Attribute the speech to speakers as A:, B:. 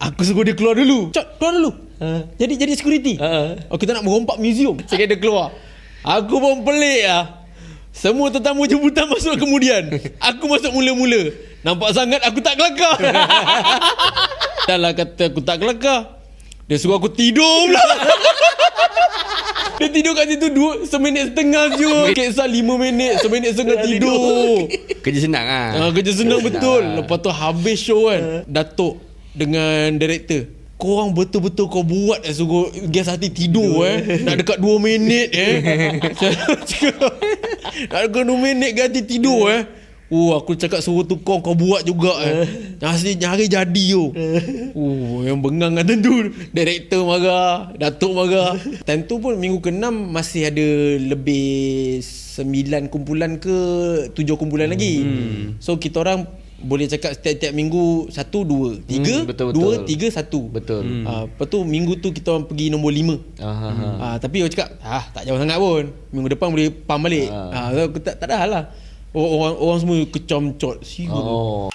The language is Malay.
A: Aku suruh dia keluar dulu. Cot, keluar dulu.
B: Ha.
A: Jadi jadi security.
B: Ha.
A: Oh, kita nak merompak museum. Sekali dia keluar. Aku pun pelik ah. Semua tetamu jemputan masuk kemudian. Aku masuk mula-mula. Nampak sangat aku tak kelakar. Dah lah kata aku tak kelakar. Dia suruh aku tidur pula. Dia tidur kat situ dua, seminit setengah je. Kisah lima minit, seminit setengah tidur.
B: Kerja senang ah.
A: Ah, kerja senang betul. Lepas tu habis show kan. Datuk dengan director. Korang betul-betul kau buat eh suruh gas hati tidur eh. Nak dekat 2 minit eh. Nak dekat 2 minit gas hati tidur eh. Oh aku cakap suruh tukang kau buat juga eh. Nasi nyari jadi tu. Oh yang bengang kan tentu. Director marah, Datuk marah. Time tu pun minggu ke-6 masih ada lebih 9 kumpulan ke 7 kumpulan lagi. So kita orang boleh cakap setiap-tiap minggu satu dua tiga
B: Hmm, betul,
A: dua
B: betul.
A: tiga satu
B: Betul.
A: hmm. uh, lepas tu minggu tu kita orang pergi nombor lima
B: Ah, ah, ah.
A: Ah, tapi orang cakap ah tak jauh sangat pun. Minggu depan boleh pam balik. Ah, so, aku tak tak ada hal lah. Orang orang semua kecam cot. Siapa?
B: Oh.